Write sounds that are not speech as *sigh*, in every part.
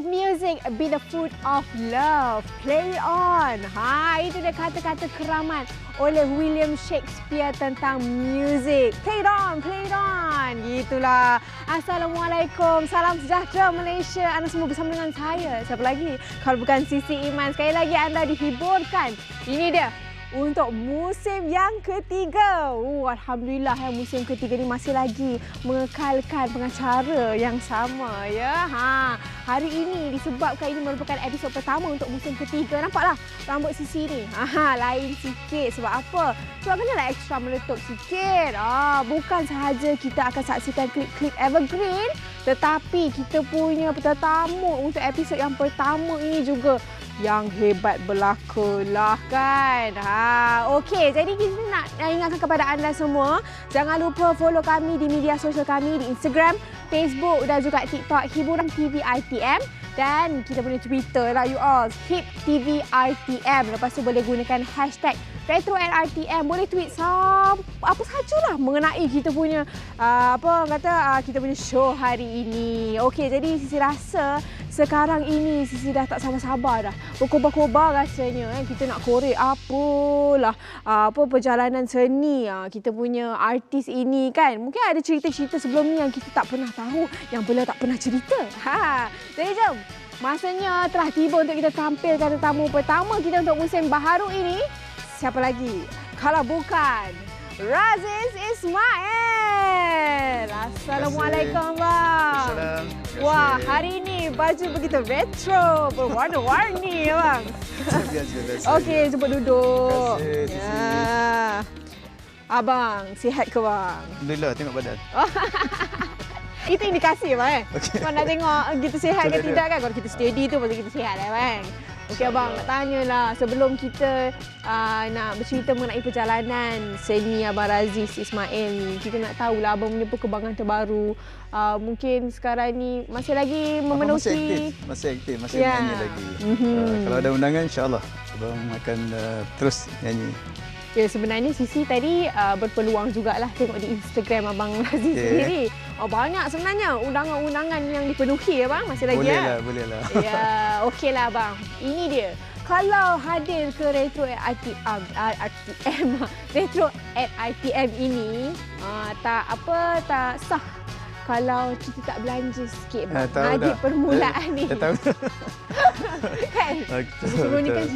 Make music be the food of love. Play on. Ha, itu dia kata-kata keramat oleh William Shakespeare tentang music. Play it on, play it on. Gitulah. Assalamualaikum. Salam sejahtera Malaysia. Anda semua bersama dengan saya. Siapa lagi? Kalau bukan Sisi Iman. Sekali lagi anda dihiburkan. Ini dia untuk musim yang ketiga. Uh, Alhamdulillah ya musim ketiga ni masih lagi mengekalkan pengacara yang sama ya. Ha, hari ini disebabkan ini merupakan episod pertama untuk musim ketiga. Nampaklah rambut sisi ni. Ha, lain sikit sebab apa? Sebab kenalah ekstra meletup sikit. Ah, bukan sahaja kita akan saksikan klip-klip evergreen tetapi kita punya tetamu untuk episod yang pertama ini juga yang hebat belaka lah kan. Ha, okey, jadi kita nak ingatkan kepada anda semua, jangan lupa follow kami di media sosial kami di Instagram, Facebook dan juga TikTok Hiburan TV ITM dan kita punya Twitter lah you all, Hip TV ITM. Lepas tu boleh gunakan hashtag Retro NRTM boleh tweet sam apa sajalah mengenai kita punya uh, apa kata uh, kita punya show hari ini. Okey, jadi Sisi rasa sekarang ini Sisi dah tak sabar-sabar dah. Berkobar-kobar rasanya eh kita nak korek apalah uh, apa perjalanan seni uh, kita punya artis ini kan. Mungkin ada cerita-cerita sebelum ni yang kita tak pernah tahu, yang beliau tak pernah cerita. Ha. Jadi jom Masanya telah tiba untuk kita tampilkan tetamu pertama kita untuk musim baharu ini siapa lagi? Kalau bukan Razis Ismail. Assalamualaikum bang. Assalamualaikum. Wah, hari ini baju begitu retro, berwarna-warni ya bang. Okey, cuba duduk. Terima kasih, Ya. Abang, sihat ke bang? Alhamdulillah tengok badan. *laughs* Itu indikasi bang eh. Okey. Kau nak tengok kita sihat ke tidak kan? Kalau kita steady tu pasti kita sihat lah bang. Okey abang, nak tanyalah sebelum kita uh, nak bercerita mengenai perjalanan seni Abang Raziz Ismail ni. Kita nak tahulah abang punya perkembangan terbaru. Uh, mungkin sekarang ni masih lagi Abang masih memenuhi aktif, masih aktif, masih Ya. menyanyi lagi. Mhm. Uh, kalau ada undangan insya-Allah abang akan uh, terus nyanyi. Ya sebenarnya Sisi tadi uh, berpeluang jugalah tengok di Instagram Abang *laughs* Raziz Okey. sendiri. Oh banyak sebenarnya undangan-undangan yang dipenuhi ya bang. Masih lagi boleh ya? lah, boleh lah. Ya, *laughs* okeylah bang. Ini dia. Kalau hadir ke Retro at ITM, uh, RTM, *laughs* Retro at ITM ini, uh, tak apa, tak sah kalau kita tak belanja sikit bang. Ah, tahu Hadir dah. permulaan ni. Dah tahu. *laughs* kan? *laughs* Sebelum ni kan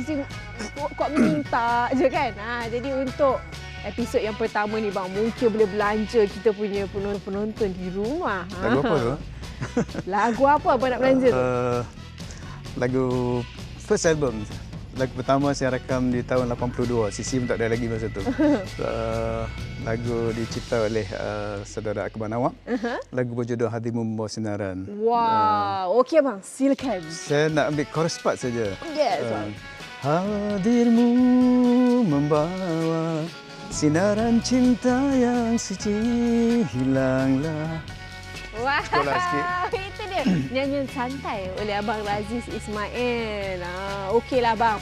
kuat, kuat minta je kan. Ha, jadi untuk episod yang pertama ni bang, mungkin boleh belanja kita punya penonton-penonton di rumah. Ha. Lagu apa tu? Lagu apa abang nak belanja tu? Uh, *laughs* lagu first album. Lagu pertama saya rakam di tahun 82. Sisi pun tak ada lagi masa tu. *laughs* uh, lagu dicipta oleh uh, saudara Akbar Nawab. Uh-huh. Lagu berjudul Hatimu Membawa Sinaran. Wow, okey bang, silakan. Saya nak ambil chorus part saja. Yes, Uh. Hadirmu membawa sinaran cinta yang suci hilanglah. Wow, sekolah sikit. *laughs* dia. Nyanyian santai oleh Abang Raziz Ismail. Ah, Okeylah bang.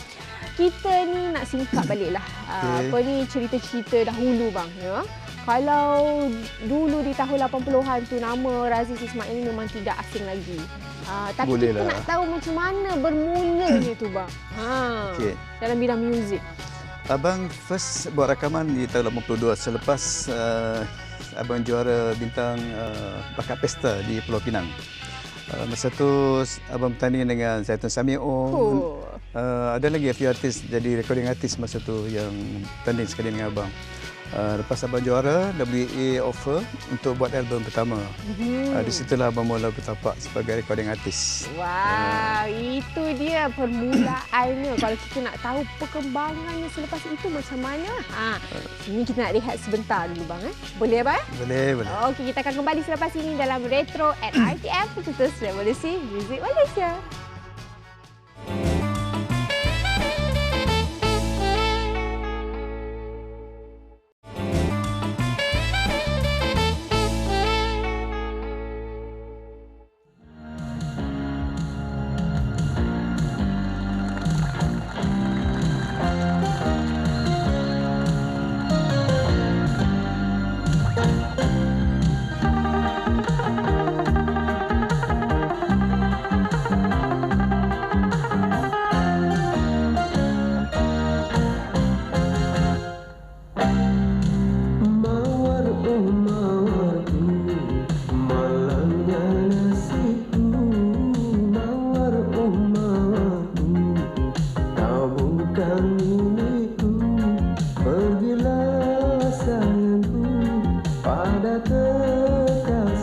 Kita ni nak singkat balik lah. Ah, Okey. Apa ni cerita-cerita dahulu bang. Ya? Kalau dulu di tahun 80-an tu nama Raziz Ismail ni memang tidak asing lagi. Ah, tapi Boleh kita lah. nak tahu macam mana bermulanya tu bang. Ha, Okey. Dalam bidang muzik. Abang first buat rakaman di tahun 82 selepas uh, abang juara bintang uh, bakat pesta di Pulau Pinang. Uh, masa tu abang bertanding dengan Zaitun Samion. Oh. Uh, ada lagi a few artis jadi recording artis masa tu yang tanding sekali dengan abang. Uh, lepas abang juara, WA offer untuk buat album pertama. Hmm. Uh, di situlah abang mula bertapak sebagai recording artis. Wow, itu dia permulaannya. Kalau kita nak tahu perkembangannya selepas itu macam mana. Ha, ini kita nak rehat sebentar dulu bang. Eh? Boleh bang? Boleh, boleh. Okey, kita akan kembali selepas ini dalam Retro at ITF. Terus Revolusi Music Malaysia.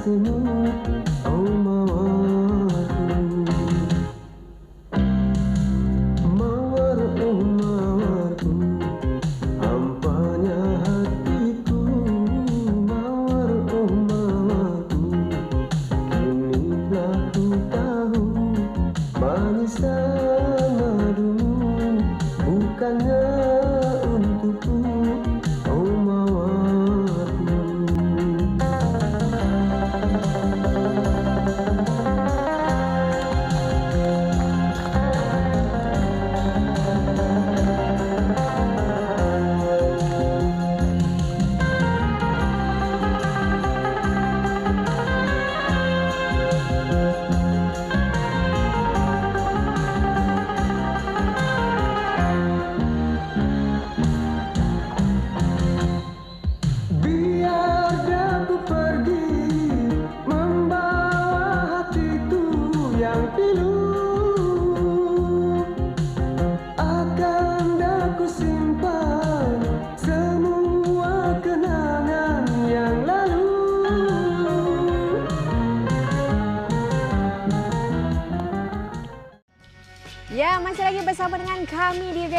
smooth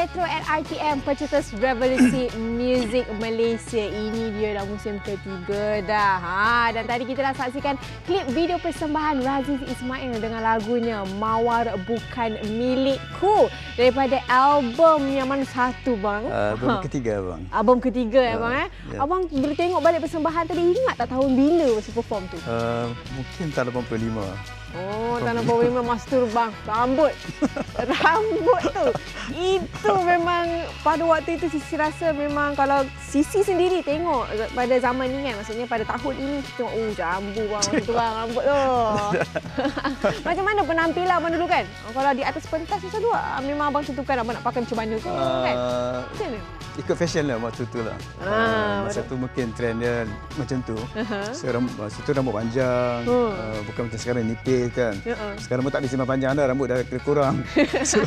Retro at RTM Pencetus Revolusi Music Malaysia. Ini dia dah musim ketiga dah. Ha, dan tadi kita dah saksikan klip video persembahan Raziz Ismail dengan lagunya Mawar Bukan Milikku daripada album yang mana satu bang? Uh, album Ha. ketiga bang. Album ketiga ya Ah, bang eh. ya. Abang bila tengok balik persembahan tadi ingat tak tahun bila masa perform tu? Uh, mungkin tahun 85. Oh, tahun 85 master bang. Rambut. *laughs* Rambut tu. Itu memang pada waktu itu Sisi rasa memang kalau Sisi sendiri tengok pada zaman ni kan. Maksudnya pada tahun ini kita tengok, oh jambu bang. Masa tu bang rambut tu. *laughs* macam mana penampilan abang dulu kan? Kalau di atas pentas macam tu ah, memang abang tentukan abang nak pakai macam mana ke kan? Uh, Macam mana? ikut fashion lah waktu tu lah. Ah, Uh, masa betul. tu mungkin trend dia macam tu. Uh-huh. So, rambut, masa tu rambut panjang, Hmm. uh, bukan macam sekarang nipis kan. Uh-uh. Sekarang pun tak disimpan panjang dah, rambut dah kurang. *laughs* so,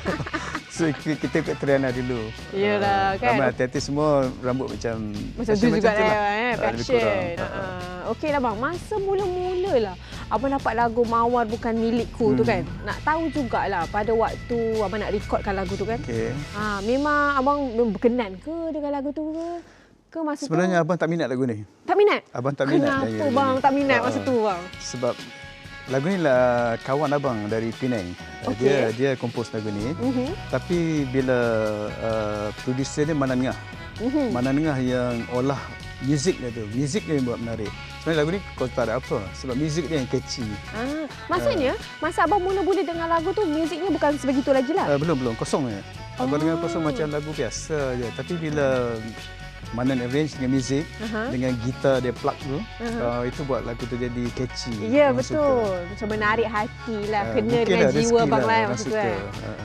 so ki- kita ikut trend lah dulu. Yelah, Ah, kan? Ramai hati-hati semua rambut macam Macam tu fashion juga tu lah, eh, Ah, lebih passion. kurang. Uh, Okey lah bang, masa mula-mula lah abang dapat lagu Mawar Bukan Milikku tu Hmm. kan. Nak tahu jugalah pada waktu abang nak rekodkan lagu tu kan. Okey. Ha, memang abang berkenan ke dengan lagu tu ke? Ke masa Sebenarnya tu? abang tak minat lagu ni. tak minat? Abang tak minat Kenapa lagu bang ni. tak minat masa Ah, tu bang? Sebab lagu ni lah kawan abang dari Penang. Uh, Okey. Dia dia kompos lagu ni. Mhm. Tapi bila uh, producer dia Manan Ngah. Mhm. Manan Ngah yang olah muzik dia tu. Muzik dia yang buat menarik. Sebenarnya lagu ni kau tak ada apa. Sebab muzik dia yang catchy. Ah, maksudnya masa abang mula-mula dengan lagu tu muziknya bukan sebegitu lagi lah. Uh, belum, belum. Kosong je. Abang Oh. dengar kosong macam lagu biasa je. Tapi bila Manan arrange dengan muzik, Aha. dengan gitar dia plug tu, Aha. uh, itu buat lagu tu jadi catchy. Ya Orang betul. suka. Macam menarik hati lah. Ah, Kena dengan lah jiwa bang lah masa tu kan.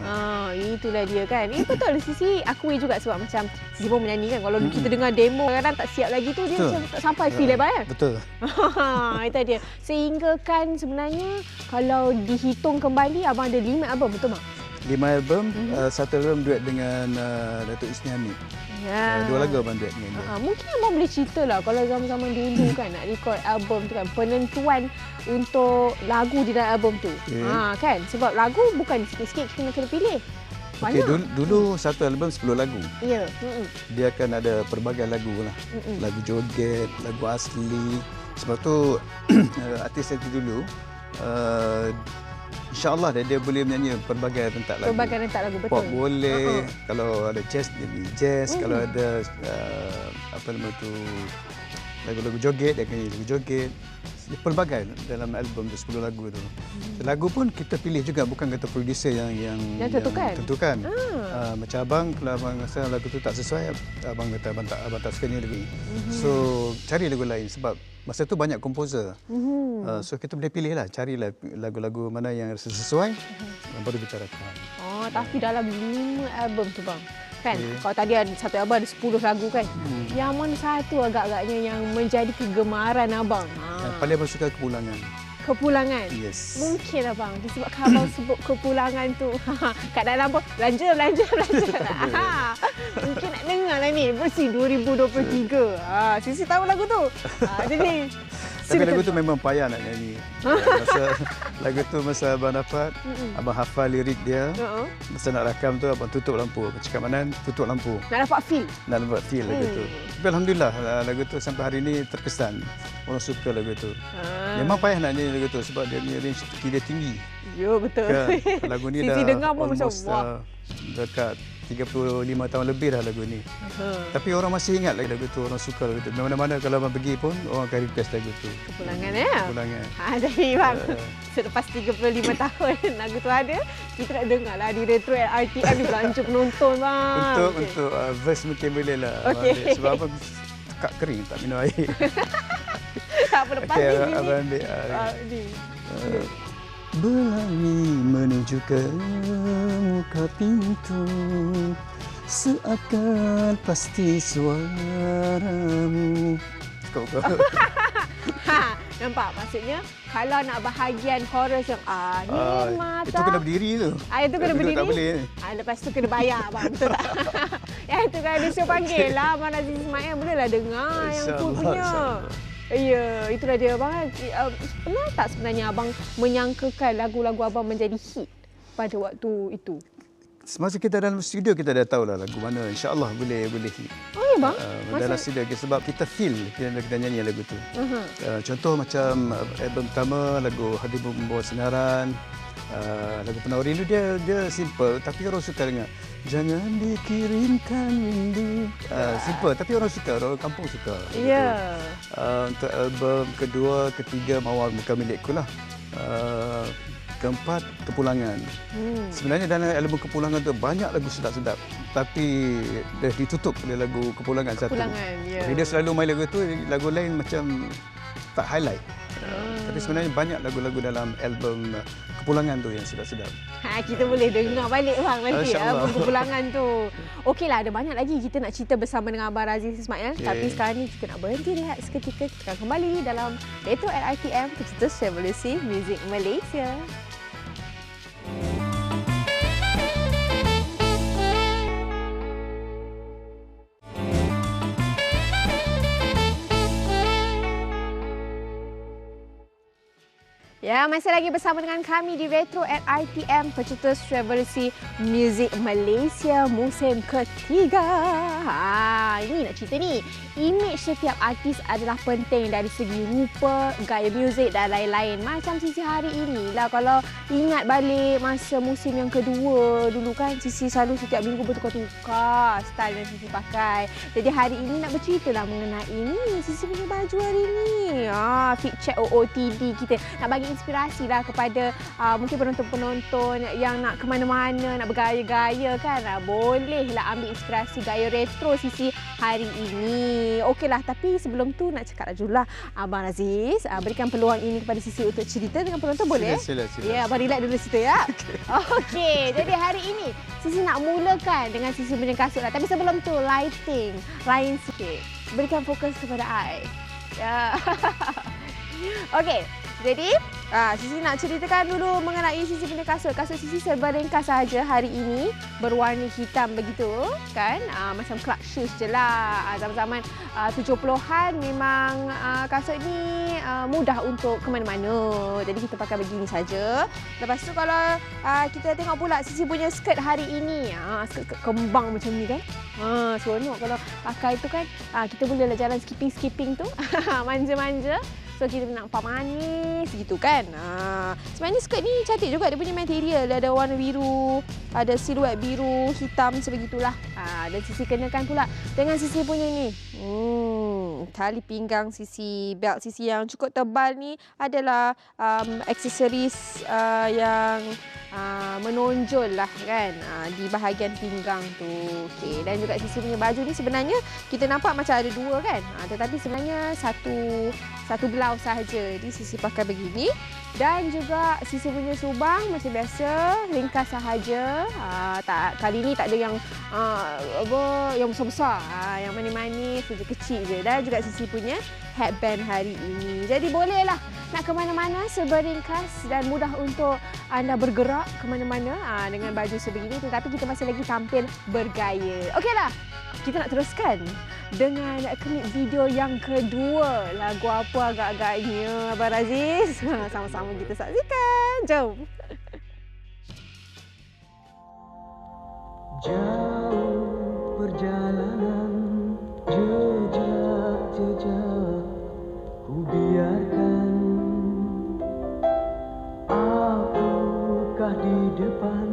Ah, itulah dia kan. Eh betul Sisi akui juga sebab macam Sisi pun menyanyi kan. Kalau kita dengar demo kadang tak siap lagi tu dia Betul. macam tak sampai feel lebar kan. Betul. *laughs* itu dia. Sehingga kan sebenarnya kalau dihitung kembali abang ada lima album betul bang? Lima album, Mhm. uh, satu album duet dengan uh, Datuk Isni Hamid. Ya. Uh, dua lagu abang duet dengan dia. Ha, mungkin abang boleh cerita lah kalau zaman-zaman dulu *coughs* kan nak record album tu kan penentuan untuk lagu di dalam album tu. Okey. Ha kan sebab lagu bukan sikit-sikit kita nak kena pilih. Okey, Banyak. dulu, dulu satu album 10 lagu. Ya. Mm-mm. Dia akan ada pelbagai lagu lah. Mm-mm. Lagu joget, lagu asli. Sebab tu *coughs* artis yang dulu uh, InsyaAllah dia, dia boleh menyanyi pelbagai rentak lagu. Pelbagai rentak lagu betul. Pop boleh, Uh-uh. kalau ada jazz dia nyanyi jazz, Mhm. kalau ada uh, apa nama tu lagu-lagu joget dia akan nyanyi lagu joget. Pelbagai dalam album tu 10 lagu tu. Mhm. Lagu pun kita pilih juga bukan kata producer yang yang Yang tentukan? tentukan. Ah. Uh, macam abang kalau abang rasa lagu tu tak sesuai abang kata abang tak abang tak suka ni. Mhm. So cari lagu lain sebab masa tu banyak komposer. Mhm. Uh, so kita boleh pilih lah, carilah lagu-lagu mana yang rasa sesuai, Mhm. baru kita rakam. Oh, tapi dalam lima album tu bang. Kan? Okey. Kalau tadi ada satu album ada 10 lagu kan. Hmm. Yang mana satu agak-agaknya yang menjadi kegemaran abang? Ha. Yang paling abang suka kepulangan. Kepulangan. Yes. Mungkin abang disebabkan abang *coughs* sebut kepulangan tu. *laughs* Kat dalam pun belanja, belanja, belanja. *laughs* Ha, Mungkin nak dengar lah ni. Bersih 2023. Ha, Sisi tahu lagu tu. Ha, jadi *laughs* Tapi lagu tu memang payah nak nyanyi. *laughs* Ya, masa lagu tu masa abang dapat, Mm-mm. abang hafal lirik dia. Uh-uh. Masa nak rakam tu abang tutup lampu. Abang cakap mana tutup lampu. Nak dapat feel. Nak buat feel lagu tu. Hmm. Tapi alhamdulillah ah, lagu tu sampai hari ni terkesan. Orang suka lagu tu. Ha. Memang payah nak nyanyi lagu tu sebab dia punya range tinggi. Ya betul. Kan? Lagu ni *laughs* Sisi dah dengar pun macam, almost, wah. ah, dekat 35 tahun lebih dah lagu ni. Ha. Tapi orang masih ingat lagi lagu tu, orang suka lagu tu. Mana-mana kalau abang pergi pun orang akan request lagu tu. Kepulangan ya. Pulangan. Ha, *laughs* jadi bang, Uh, selepas 35 *laughs* tahun lagu tu ada, kita nak dengar lah di Retro RTM ni belanja penonton bang. untuk Okey. untuk uh, verse mungkin boleh lah. ambil. Sebab abang tekak kering tak minum air. *laughs* Tak apa lepas Okey, ni. abang, ambil. Uh, Ah, ni. uh, Berlari menuju ke muka pintu Seakan pasti suaramu Kau kau Ha, nampak maksudnya kalau nak bahagian chorus yang angin Ah, mata. Itu kena berdiri tu Ah, itu kena berdiri. Tak boleh Ah, lepas tu kena bayar bang, betul tak? *laughs* yang itu kan dia suruh panggil lah Abang Aziz Ismail bolehlah dengar yang tu InsyaAllah, punya. Ya, itulah dia abang. Uh, pernah tak sebenarnya abang menyangkakan lagu-lagu abang menjadi hit pada waktu itu? Semasa kita dalam studio kita dah tahu lah lagu mana InsyaAllah boleh boleh hit Oh ya bang? uh, Dalam studio sebab kita feel kita, kita nyanyi lagu tu Uh-huh. Uh, contoh macam album pertama lagu Hadir Membawa Sinaran uh, lagu Penawar Rindu dia dia simple tapi orang suka dengar jangan dikirimkan rindu uh, simple tapi orang suka orang kampung suka Ya. tu. uh, untuk album kedua ketiga Mawar Muka Milikku lah uh, keempat Kepulangan Hmm. sebenarnya dalam album Kepulangan tu banyak lagu sedap-sedap tapi dah ditutup oleh lagu Kepulangan, satu Pulangan, ya. jadi dia selalu main lagu tu, lagu lain macam tak highlight. Tapi sebenarnya banyak lagu-lagu dalam album uh, Kepulangan tu yang sedap-sedap. Ha, kita boleh dengar balik bang nanti ya, perpulangan tu. *laughs* Okeylah ada banyak lagi kita nak cerita bersama dengan Abang Raziz Ismail. Okey. Tapi sekarang ni kita nak berhenti rehat seketika. Kita akan kembali dalam Retro RTM Pecinta Revolusi Muzik Malaysia. Ya, masih lagi bersama dengan kami di Retro at ITM Pencetus Revolusi Music Malaysia musim ketiga. Ha, ini nak cerita ni. Image setiap artis adalah penting dari segi rupa, gaya muzik dan lain-lain. Macam Sisi hari ini lah kalau ingat balik masa musim yang kedua dulu kan Sisi selalu setiap minggu bertukar-tukar style yang Sisi pakai. Jadi hari ini nak bercerita lah mengenai ini Sisi punya baju hari ini. Ah, fit check OOTD kita nak bagi inspirasi lah kepada uh, mungkin penonton-penonton yang nak ke mana-mana, nak bergaya-gaya kan. Uh, bolehlah ambil inspirasi gaya retro Sisi hari ini. Okeylah, tapi sebelum tu nak cakap dulu lah Abang Aziz, uh, berikan peluang ini kepada Sisi untuk cerita dengan penonton boleh? Sila, sila. sila. Ya, Abang relax dulu situ ya. *laughs* Okey, jadi hari ini Sisi nak mulakan dengan Sisi punya kasut lah. Tapi sebelum tu, lighting. Lain sikit. Berikan fokus kepada I. Ya. *laughs* Okey, jadi ah, Sisi nak ceritakan dulu mengenai Sisi punya kasut. Kasut Sisi serba ringkas sahaja hari ini. Berwarna hitam begitu kan. Ah, macam club shoes je lah. Ah, zaman-zaman ah, 70-an memang ah, kasut ni ah, mudah untuk ke mana-mana. Jadi kita pakai begini saja. Lepas tu kalau ah, kita tengok pula Sisi punya skirt hari ini. Ah, skirt kembang macam ni kan. Ha, seronok kalau pakai tu kan. Ah, kita bolehlah jalan skipping-skipping tu. *laughs* Manja-manja. So kita nampak manis gitu kan. Ha, sebenarnya skirt ni cantik juga dia punya material. Dia ada warna biru, ada siluet biru, hitam sebegitulah. Ha, dan sisi kenakan pula dengan sisi punya ni. Hmm, tali pinggang sisi, belt sisi yang cukup tebal ni adalah um, aksesoris uh, yang uh, menonjol lah kan uh, di bahagian pinggang tu. Okey, dan juga sisi punya baju ni sebenarnya kita nampak macam ada dua kan. Uh, tetapi sebenarnya satu satu surau sahaja di sisi pakai begini dan juga sisi punya subang macam biasa ringkas sahaja. Ha, tak kali ni tak ada yang uh, apa yang besar-besar. Ha, yang manis-manis saja kecil je dan juga sisi punya headband hari ini. Jadi bolehlah nak ke mana-mana serba ringkas dan mudah untuk anda bergerak ke mana-mana ha, dengan baju sebegini tetapi kita masih lagi tampil bergaya. Okeylah. Kita nak teruskan dengan klip video yang kedua. Lagu apa agak-agaknya Abang Aziz? *laughs* Sama-sama kita saksikan. Jom. Jauh perjalanan jejak-jejak ku biarkan Apakah di depan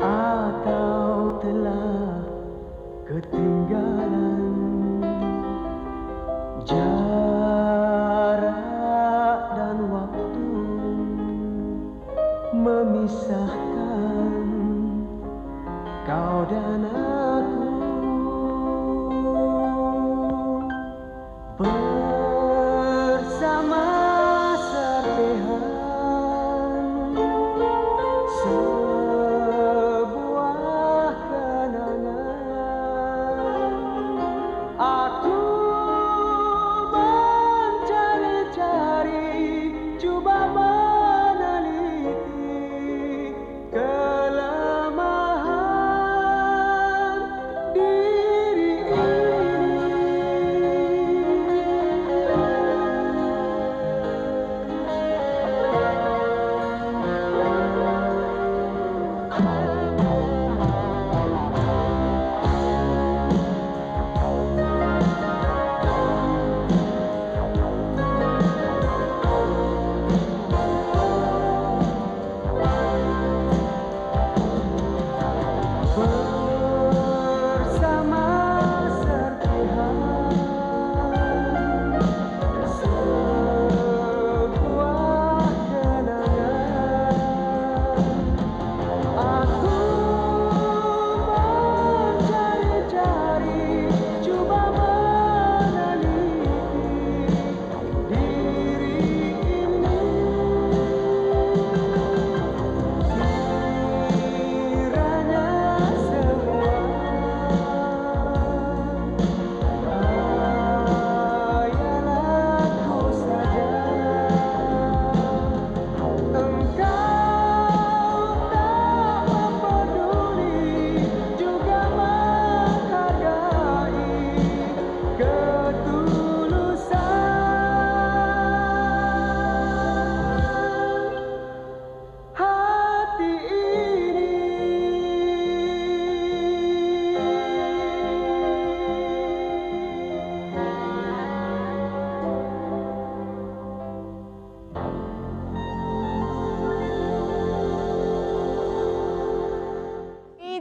atau ketinggalan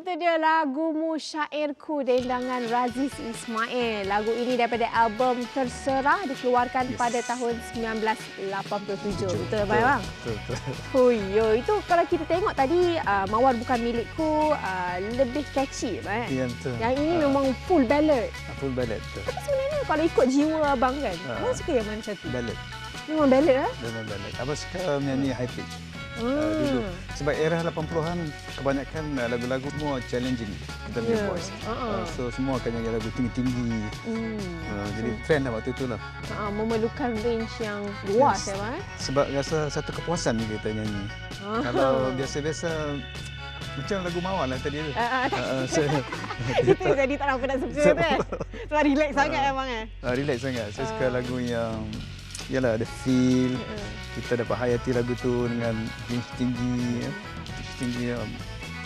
Itu dia lagu Musyairku dendangan Raziz Ismail. Lagu ini daripada album Terserah dikeluarkan Yes. pada tahun 1987. Betul, Abang Abang? Betul, betul. Oh yo, itu kalau kita tengok tadi uh, Mawar bukan milikku uh, lebih catchy, eh? Ya, betul. Yang ini Ah, memang full ballad. full ballad betul. Tapi sebenarnya kalau ikut jiwa abang kan, Ah. abang suka yang mana satu? Ballad. Memang ballad ah. Memang ballad. Abang suka menyanyi high pitch. Ah. uh, dulu. Sebab era 80-an kebanyakan uh, lagu-lagu semua challenging kita punya Ya, voice. uh-uh. Uh, so semua akan nyanyi lagu tinggi-tinggi. Hmm. Uh, jadi trend lah waktu itulah. Ah, memerlukan range yang luas Yes. ya, eh? Sebab rasa satu kepuasan kita nyanyi. Ah. Kalau biasa-biasa macam lagu Mawar lah tadi tu. Ah, Uh, so, *laughs* Itu jadi tak nampak nak suka tu eh. *laughs* Sebab relax sangat abang eh. uh, relax sangat. Saya suka Ah. lagu yang Yalah ada feel. Uh-uh. Kita dapat hayati lagu tu dengan range tinggi. ya. Range tinggi. um,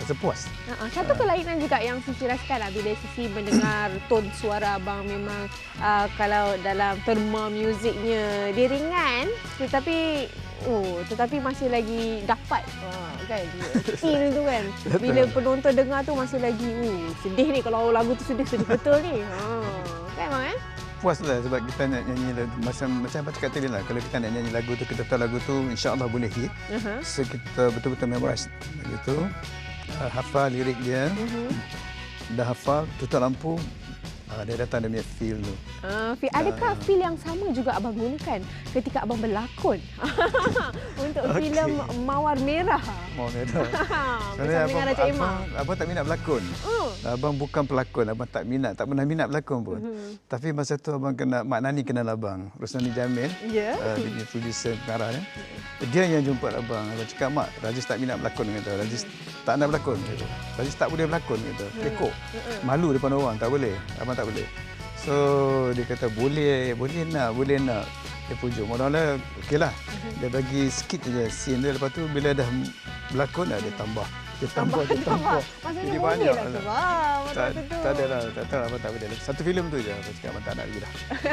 Rasa puas. Uh, satu kelainan juga yang Sisi rasakan lah bila Sisi mendengar *coughs* ton suara abang memang uh, kalau dalam terma muziknya dia ringan tetapi oh tetapi masih lagi dapat uh, kan *laughs* feel tu kan bila penonton dengar tu masih lagi uh, sedih ni kalau lagu tu sedih sedih betul ni ha kan bang eh Puas lah sebab kita nak nyanyi lagu, macam macam apa cakap tadi lah. Kalau kita nak nyanyi lagu tu, kita tahu lagu tu insya-Allah boleh hit. uh-huh. So kita betul-betul memorize lagu tu. Uh, hafal lirik dia, uh-huh. dah hafal, tutup lampu, Ah, dia datang dia punya feel tu. Uh, feel, adakah feel yang sama juga abang gunakan ketika abang berlakon *laughs* untuk Okey. filem Mawar Merah? Dia dah. *laughs* Bersama dengan Raja Imam. abang, abang tak minat berlakon. Oh. Abang bukan pelakon, abang tak minat, tak pernah minat berlakon pun. Mhm. Tapi masa tu abang kena Mak Nani kenal abang, Rosnani Jamil. Ya. Uh, dia punya producer pengarah dia. Dia yang jumpa abang. Abang cakap, Mak, Rajis tak minat berlakon. Kata. Rajis tak nak berlakon. Kata. Rajis tak boleh berlakon. Kata. Tekok. Malu depan orang. Tak boleh. Abang tak boleh. So, dia kata, boleh, boleh nak, boleh nak. Dia pujuk. Mula-mula, okey lah. Dia bagi sikit je scene dia. Lepas tu, bila dah berlakon, dah, dia tambah. Dia tambah, dia tambah. Maksudnya Jadi banyak lah lah. bang. Tak, tak ada lah. Tak tahu abang tak boleh. Satu filem tu je. Abang cakap, tak nak lagi dah.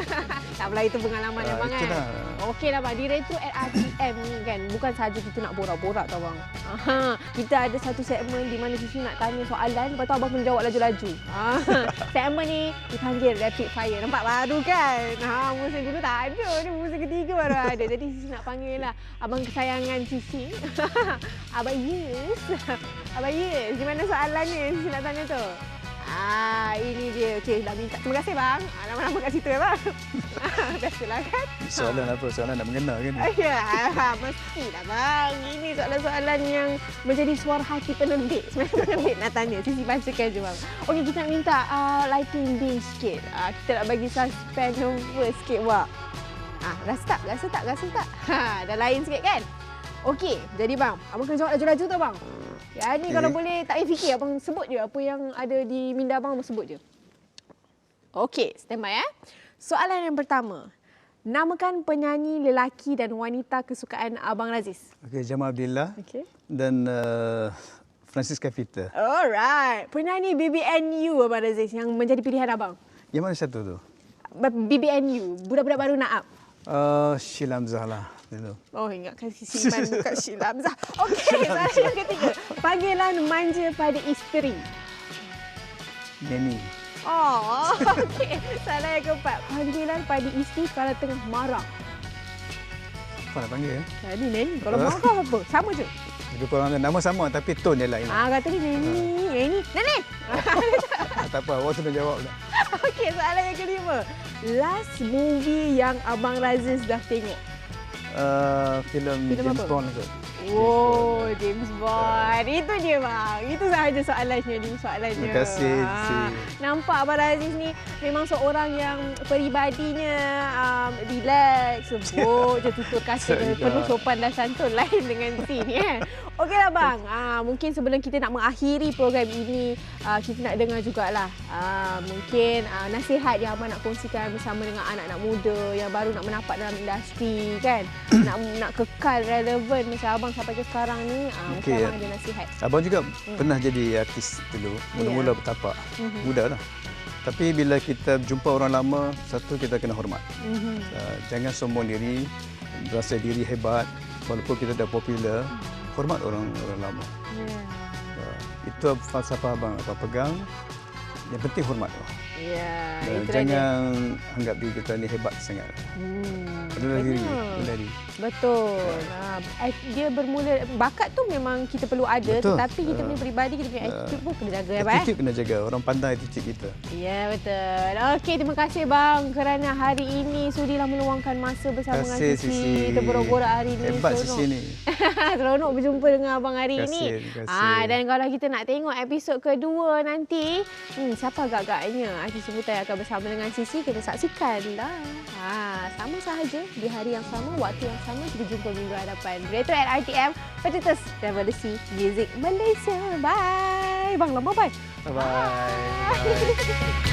*laughs* tak apalah itu pengalaman Ah, abang kan. itulah. Okey lah bang, Director at RTM ni kan bukan sahaja kita nak borak-borak tau bang. Aha, kita ada satu segmen di mana Sisi nak tanya soalan, lepas tu abang kena jawab laju-laju. *laughs* Segmen ni dipanggil Rapid Fire. Nampak baru kan? Ha, musim dulu tak ada. Ni musim ketiga baru ada. Jadi Sisi nak panggil lah abang kesayangan Sisi. *laughs* Abang Yus. Abang Yus, di mana soalannya Sisi nak tanya tu? Ah, ini dia. Okey, dah minta. Terima kasih bang. Ah, nama-nama kat situ ya bang. Biasalah kan. Soalan apa? Soalan nak mengena kan? Ah, Ya, ah, mestilah bang. Ini soalan-soalan yang menjadi suara hati penerbit. *laughs* Sebenarnya penerbit nak tanya. Sisi bacakan je bang. Okey, kita nak minta uh, lighting beam sikit. Uh, kita nak bagi suspense nervous sikit bang. Ah, rasa tak? Rasa tak? Rasa tak? Ha, dah lain sikit kan? Okey, jadi bang, abang kena jawab laju-laju tau bang. Ya, ni Okey. kalau boleh tak payah fikir, abang sebut je apa yang ada di minda abang, abang sebut je. Okey, standby eh. Soalan yang pertama. Namakan penyanyi lelaki dan wanita kesukaan Abang Razis. Okey, Jamal Abdillah Okey. dan uh, Francis Kavita. Alright. Penyanyi BBNU Abang Razis yang menjadi pilihan abang. Yang mana satu tu? BBNU, budak-budak baru nak up. Uh, Sheila Hamzah lah. Dulu. Oh, ingatkan Sisi Man bukan Sheila Hamzah. Okey, soalan yang ketiga. Panggilan manja pada isteri. Neni. Oh, *laughs* okey. Soalan yang keempat. Panggilan pada isteri kalau tengah marah. Apa nak panggil? Eh? Jadi Neni, kalau marah apa? *laughs* Sama je. Lebih kurang nama sama tapi tone dia lain. Ah, kata ni Neni. Yang ini, Neni. Ah, tak apa, awak sudah jawab dah. *laughs* Okey, soalan yang kelima. Last movie yang Abang Razis dah tengok. Film James Bond එක Oh, James Bond. Itu dia bang. Itu sahaja soalannya ni soalannya. Terima kasih, Sisi. nampak Abang Aziz ni memang seorang yang peribadinya um, relax, lembut je *laughs* tutur kata Sedap. penuh sopan dan santun lain dengan si ni eh. Okeylah bang. Ah, mungkin sebelum kita nak mengakhiri program ini, ah, kita nak dengar jugalah ah, mungkin ah, nasihat yang abang nak kongsikan bersama dengan anak-anak muda yang baru nak menapak dalam industri kan. *coughs* nak nak kekal relevan macam abang sampai ke sekarang ni, ah, mungkin Okey, abang ya. ada nasihat. Abang juga pernah jadi artis dulu. Mula-mula bertapak. Mhm. Muda lah. Tapi bila kita jumpa orang lama, satu kita kena hormat. Mhm. Uh, jangan sombong diri, rasa diri hebat. Walaupun kita dah popular, hormat orang orang lama. Yeah. Uh, itu falsafah abang abang pegang. Yang penting hormat. Ya, Dan itu dia. jangan anggap diri kita ni hebat sangat. Hmm, diri. benar. Diri. Betul. Ha, dia bermula bakat tu memang kita perlu ada Betul. tetapi kita Ah. punya peribadi kita punya Ah. attitude pun kena jaga ya, Bang. Attitude kena jaga. Orang pandai attitude kita. Ya, betul. Okey, terima kasih bang kerana hari ini sudilah meluangkan masa bersama Terima dengan kasih, Sisi. Sisi. Kita beroborak hari ini. Hebat Seronok. sisi ni. *laughs* Seronok berjumpa dengan abang hari Terima ini. kasih, terima kasih. Ah, dan kalau kita nak tengok episod kedua nanti, hmm, siapa agak-agaknya sebutan yang akan bersama dengan Sisi, kita saksikan lah. Ha, sama sahaja di hari yang sama, waktu yang sama, kita jumpa minggu hadapan. Director at RTM, Petitus Revolusi Music Malaysia. Bye. Bang, lama bye. Bye-bye. Bye. *laughs*